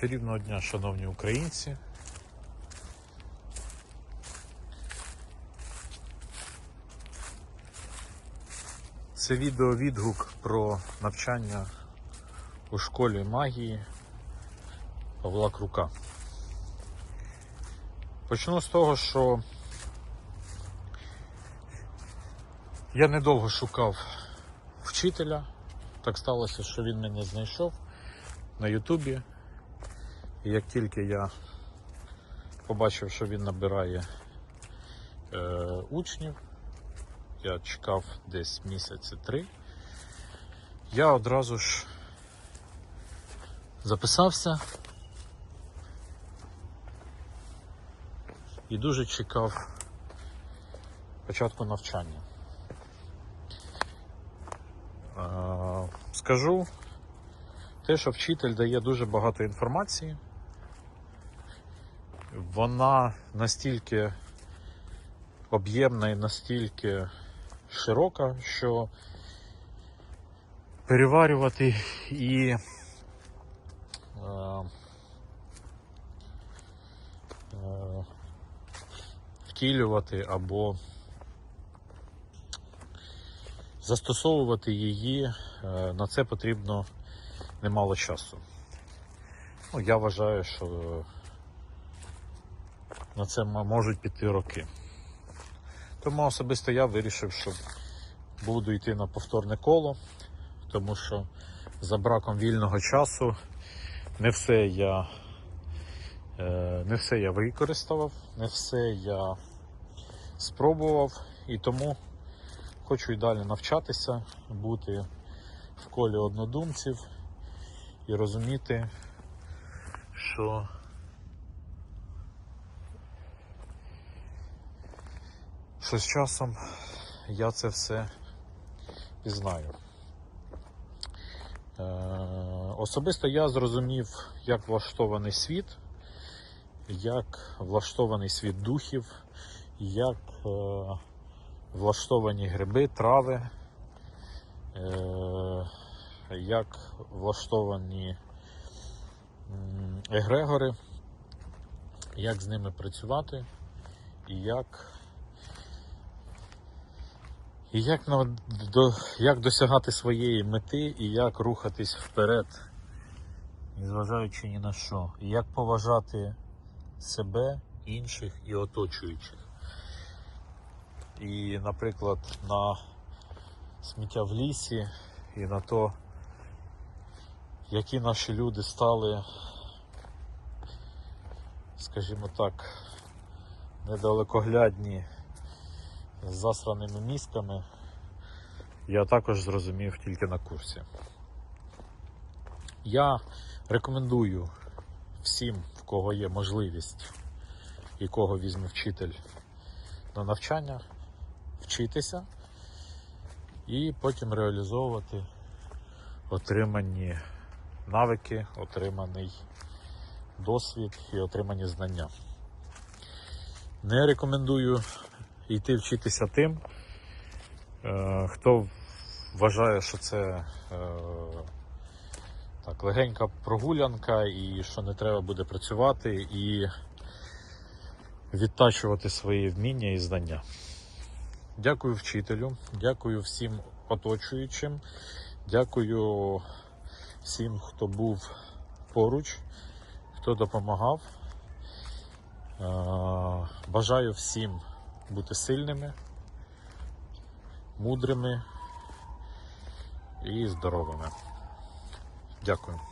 Чарівного дня, шановні українці. Це відео відгук про навчання у школі магії Павла Крука. Почну з того, що я недовго шукав вчителя. Так сталося, що він мене знайшов на Ютубі. І як тільки я побачив, що він набирає е, учнів, я чекав десь місяці три, я одразу ж записався і дуже чекав початку навчання. Е, Скажу те, що вчитель дає дуже багато інформації. Вона настільки об'ємна і настільки широка, що переварювати і е, е, втілювати або застосовувати її е, на це потрібно немало часу. Ну, я вважаю, що на це можуть піти роки. Тому особисто я вирішив, що буду йти на повторне коло, тому що за браком вільного часу не все я, е, не все я використав, не все я спробував і тому хочу і далі навчатися, бути в колі однодумців і розуміти, що що з часом я це все пізнаю. Е, особисто я зрозумів, як влаштований світ, як влаштований світ духів, як е, влаштовані гриби, трави, е, як влаштовані егрегори, як з ними працювати і як і як, на, до, як досягати своєї мети і як рухатись вперед, незважаючи ні на що, і як поважати себе, інших і оточуючих. І, наприклад, на сміття в лісі і на то, які наші люди стали, скажімо так, недалекоглядні з засраними мізками, я також зрозумів тільки на курсі. Я рекомендую всім, в кого є можливість і кого візьме вчитель на навчання, вчитися і потім реалізовувати отримані навики, отриманий досвід і отримані знання. Не рекомендую йти вчитися тим, е, хто вважає, що це е, так, легенька прогулянка і що не треба буде працювати і відтачувати свої вміння і знання. Дякую вчителю, дякую всім оточуючим, дякую всім, хто був поруч, хто допомагав. Е, Бажаю всім бути сильними, мудрими і здоровими. Дякую.